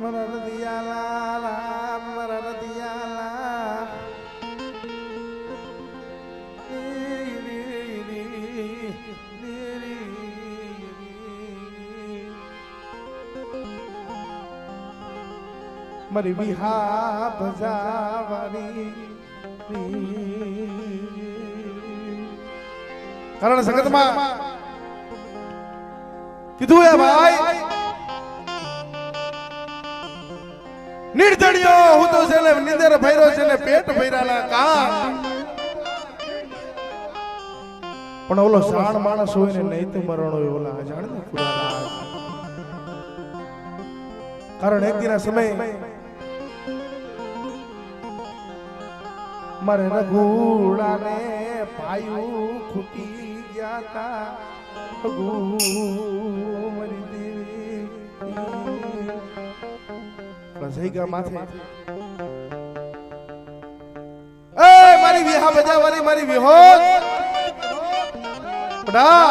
મારા રતિયાલા રામ મારા રતિયાલા રી, રી, રી, રી, રી, રી. મારી વિહા ભજાવાની કારણ સંગતમાં કીધું એ ભાઈ નિર્જળિયો હું તો છે ને નિંદર ભર્યો છે ને પેટ ભર્યાના કાન. પણ ઓલો શાણ માણસ હોય ને નહીં તો મરણ હોય ઓલા જાણે ને પુરાણા કારણ એક દિના સમય મારે રઘુડાને પાયું ખૂટી ગયા તા. રઘુ મરી દેવી. ગયા માથે. એ, મારી વિહા બજાવવાની મારી વિહોત. બડા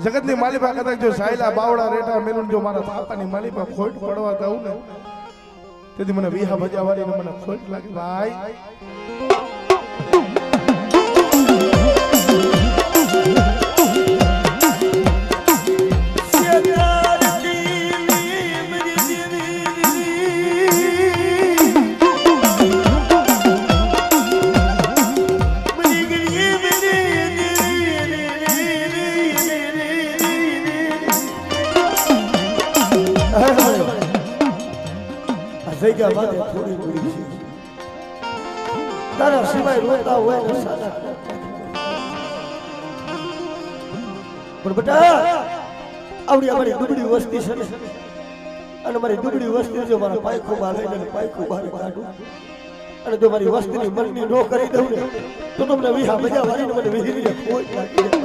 જગતની માલિપા કદાચ જો સાયલા, બાવડા, રેટા, મેલુન જો મારા થાપાની માલિપા ખોટ પડવા દઉં ને, તેથી મને વિહા ને મને ખોટ લાગે. ભાઈ રોતા પણ બેટા, આવડી અમારી દુબળી વસ્તી છે ને. અને મારી દુબળી વસ્તી જો મારા પાયખું બહાર લઈને પાયખું બહાર કાઢું અને જો મારી વસ્તીની મરણી નો કરી દઉં ને, તો તમને વિહા મજા વાળીને મને વિહીરીને કોઈ લાગી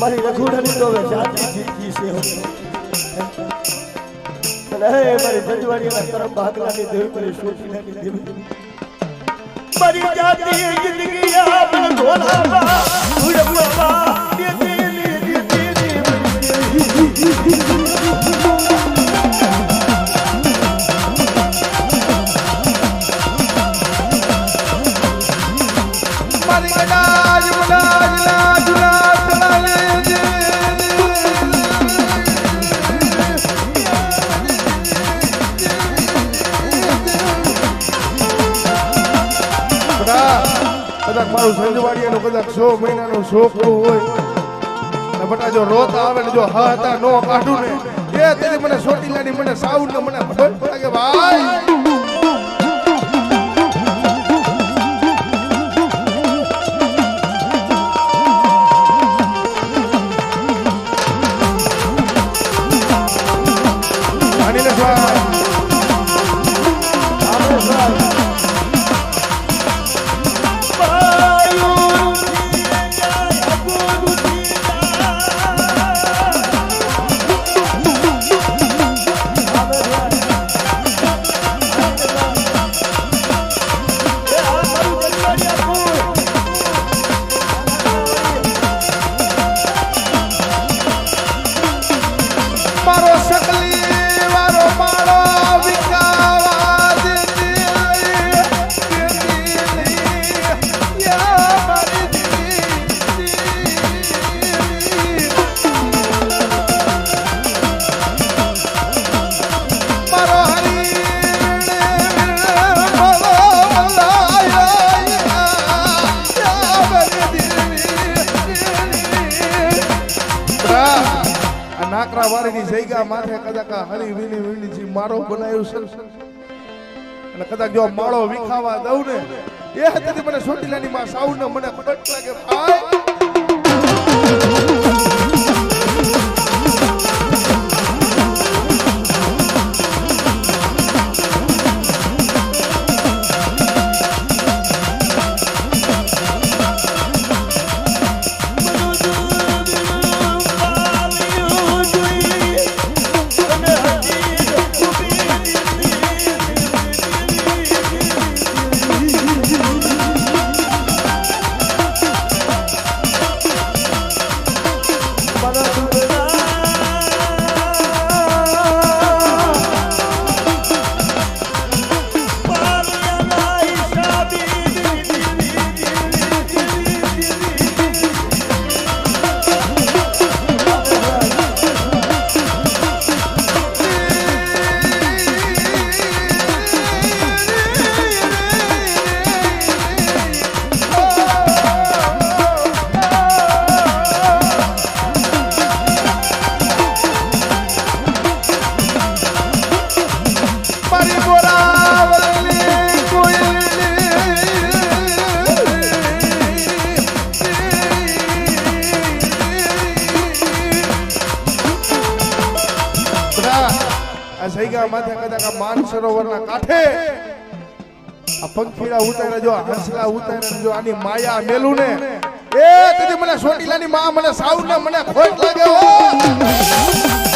મારી રઘુડાની તો હવે જાતિ જીતકી છે. અને મારી જજવાડીના કરમ ભાગલાની દેવી મારી શોષીલાની દેવી મારી જાતિ જિંદગી આપણ ઢોલાવા ઉડવા દેતી દેતી દેતી કદાચ મારું સંજવાડિયાનો કદાચ સો મહિનાનો છોકરો હોય. ને બટા જો રોતા આવે ને જો હા હતા નો કાઢું ને, એ તેથી મને સોટીલાની મને સાઉન્ડ મને લાગે ભાઈ મારો બનાવ્યું છે. અને કદાચ જો માળો વિખાવા દઉં ને, એ હતી મને સોટીલાની માં સાઉ ને મને કડક લાગે, ભાઈ! પંખીડા ઉતારે જો હંસલા ઉતારે જો આની માયા મેલું ને એ કદી મને સોટીલાની માં મને સાઉ ને મને ખોટ લાગે હો.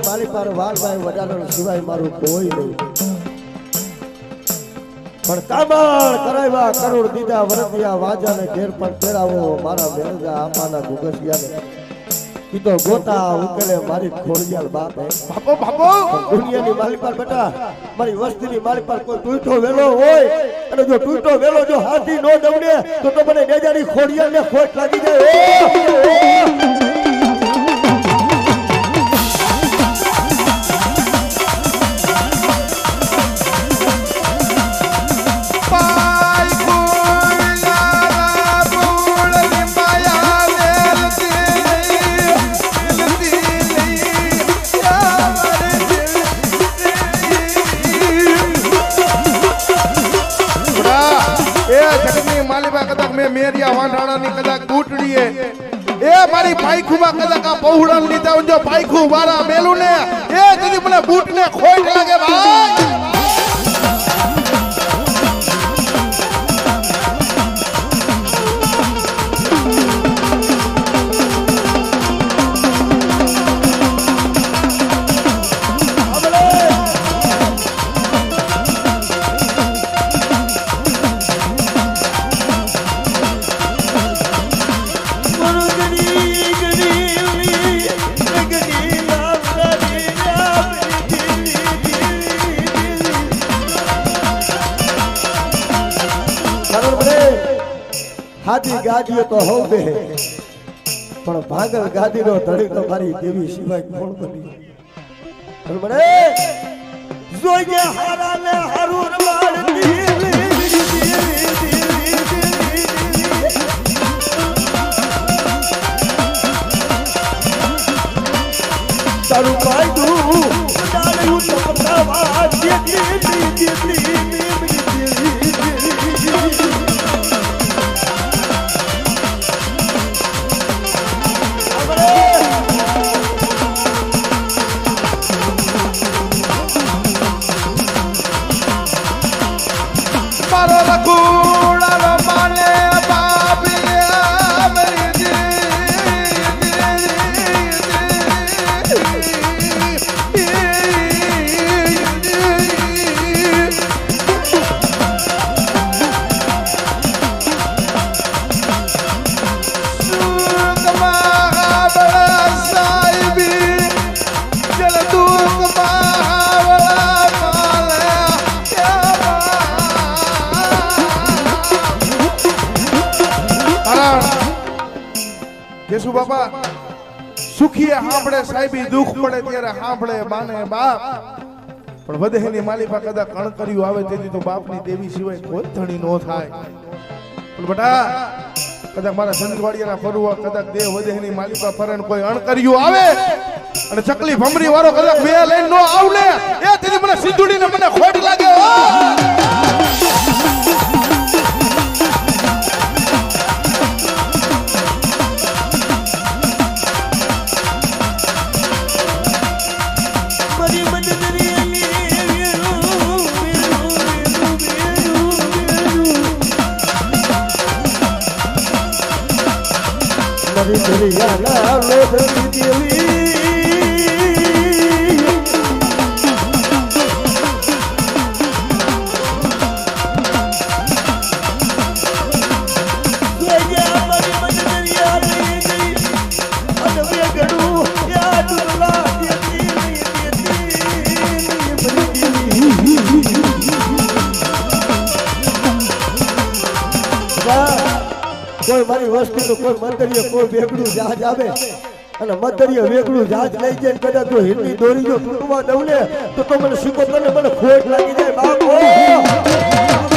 હારિયાની માલી પર વાલભાઈ વડાલો સિવાય મારું કોઈ નહીં. પણ તાબાળ કરાવ્યા કરોડ દીધા વરદિયા વાજાને ઘેર પણ ફેરાવો મારા મેળજા આપાના ગુગસિયાને તો ગોતા ઉકેલે મારી ખોડિયાલ બાપ. હે બાપો બાપો દુનિયાની માલી પર બેટા મારી વસ્તીની માલી પર કોઈ તૂટો વેલો હોય અને જો તૂટો વેલો જો હાથી નો દવડે તો તો મને નેજારી ખોડિયાલ ને ખોટ લાગી જાય. વાંઢાણાની કદાચ તૂટડીએ એ મારી પાયખુમાં કદાચ આ પૌહડા લીધા જો પાયખું વાળા મેલું ને, એ જદી મને બૂટ ને ખોટ લાગે, ભાઈ! હાથી ગાડીઓ તો હોવે. પણ ભાગલ ગાદીનો ધણી તો મારી દેવી સિવાય કોણ બની? બરોબર જોઈએ હારા ને હારું રમાડતી દેવી, દેવી, દેવી, દેવી, દેવી. તારું કાયદું ડાળ્યું તપતાવા જેટલી જેટલી જેટલી કેશુ બાપા, સુખીએ સાંભળે સાહેબી દુઃખ પડે ત્યારે સાંભળે બાને બાપ. પણ વધેની માલિકા કદાચ કણકર્યું આવે તેથી તો બાપની દેવી સિવાય કોઈ ધણી નો થાય. પણ બટા, કદાચ મારા સંતવાડિયાના ફરવા, કદાચ દેહ વધેની માલિકા ફરે ને કોઈ અણકર્યું આવે અને ચકલી ભમરી વાળો કદાચ બે લઈને નો આવને એ તેથી મને સિંધુડીને મને ખોટ લાગે. મારી દરિયાના લોઢની દેવી કોઈ મારી વસ્તુ તો કોઈ મંતરીય કોઈ વેગડું જહાજ આવે. અને મંતરીય વેગડું જહાજ લઈ જાય કદાચ જો હિન્દી દોરી જો તૂટવા દઉં ને, તો તો મને તને મને ખોટ લાગી જાય. બાપો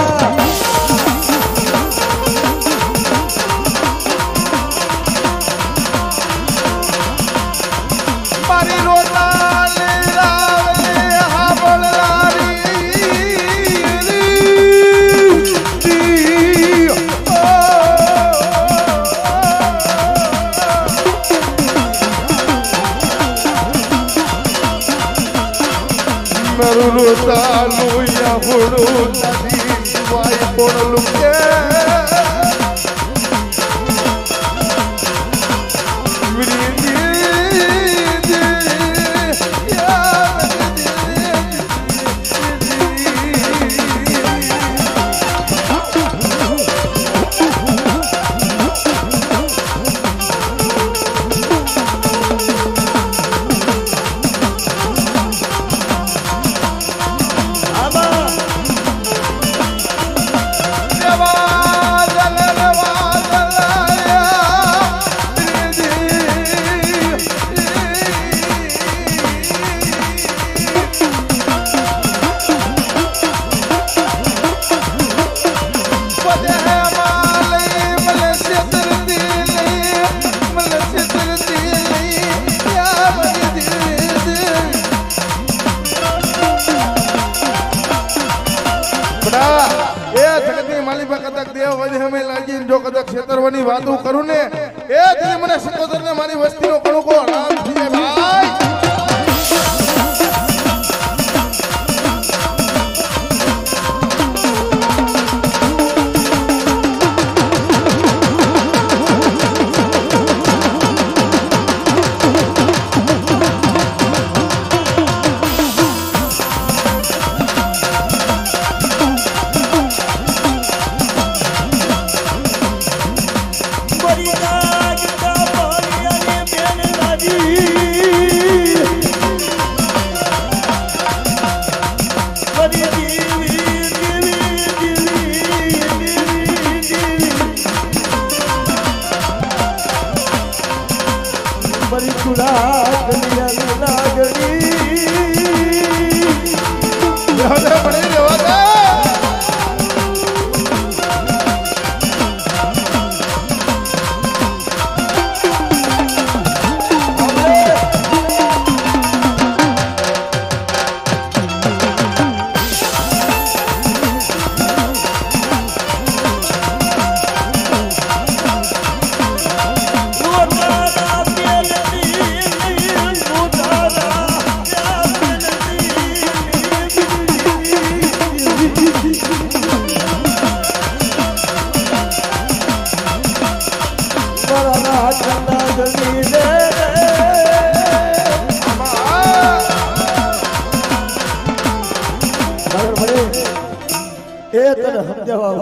বুড়ো নদী পড়লুকে કરું ને એ તેથી મને સિકોતર ને મારી વસ્તીનો કણુકો રામ થઈ ભાઈ! મારી ગુલાબ લાગણી કરણા ચંદા જલ્દી દે એ તને સમજાવવા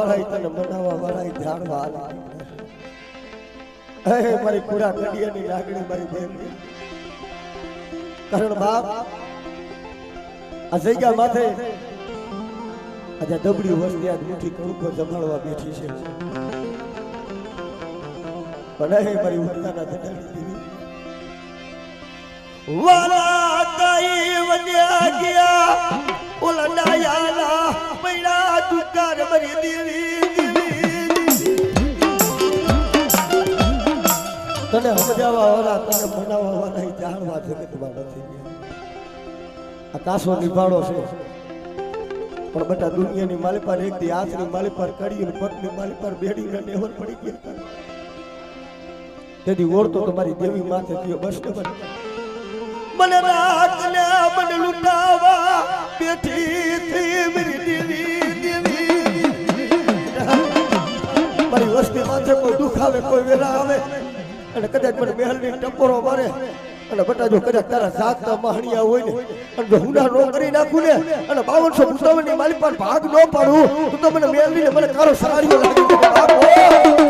બાપ આ જગ્યા માથે આજે દબડી વસ્તી આ મુઠી કણકો જમાડવા બેઠી છે હે મારી ઉડતાના દેવી વાલા કઈ વન્યા ગયા ઓલા ડાયાલા પૈડા દુકાન મરી દેવી તને સમજાવવા વાળા તને ભણાવવા વાળા ઈ જાણવા જગતમાં નથી આ કાસો નિભાડો છે. પણ બધા દુનિયાની માલી પર એક દી હાથની માલી પર કડી અને પગની માલી પર બેડી ને નેવર પડી ગયા તેથી ઓળતો તમારી દેવી માથે થયો બસ મને રાતને મને લૂંટાવા બેઠી થી મેરી દેવી દેવી. મારી વસ્તી માથે કોઈ દુઃખ આવે, કોઈ વેલા આવે. અને કદાચ મને મહેલની ટપોરો મારે. અને બટા જો કદાચ તારા જાતના મહાણિયા હોય ને, અને જો હુંડા નો કરી નાખું ને, અને બાવનસો ભૂતાવનની માલિક પર ભાગ ન પાડું, તો મને મહેલની મને કારો સારીઓ લાગી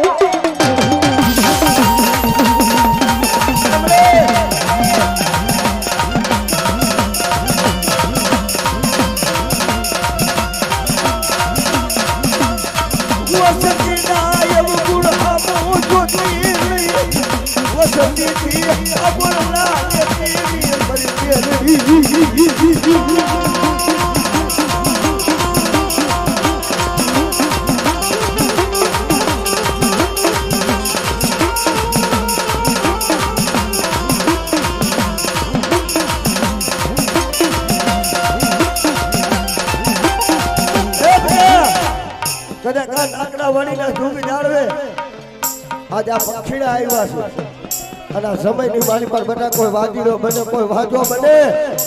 અને સમયની મારી પર બધા કોઈ વાજીરો બને કોઈ વાજો બને.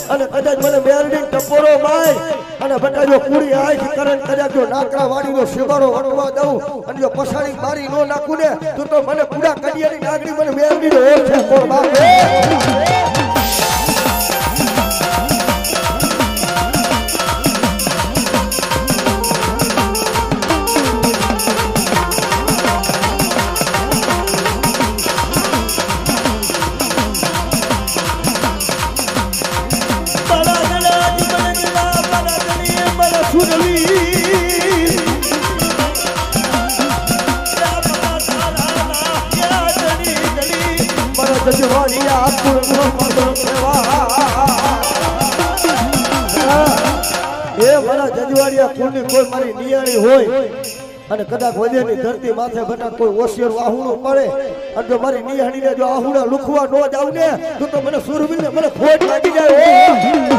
અને કદાચ મને મેરડી ટપોરો માય. અને બધા જો પૂરી આંખ કરણ કદાચ જો નાકડા વાળીનો શિવાળો વટવા દઉં અને જો પછાડી મારી નો નાખું ને, તો તો મને કુડા કડિયાની નાગડી મને મેરડીનો ઓર છે કોણ બાપે? મારા નિયાણી હોય અને કદાચ વધેની ધરતી માથે બધા કોઈ ઓશિયર આહુડું પડે. અને જો મારી નિયાણીને જો આહુડા લુખવા ન જાવ ને તો તો મને સુરવીને મને ખોટ લાગી જાય.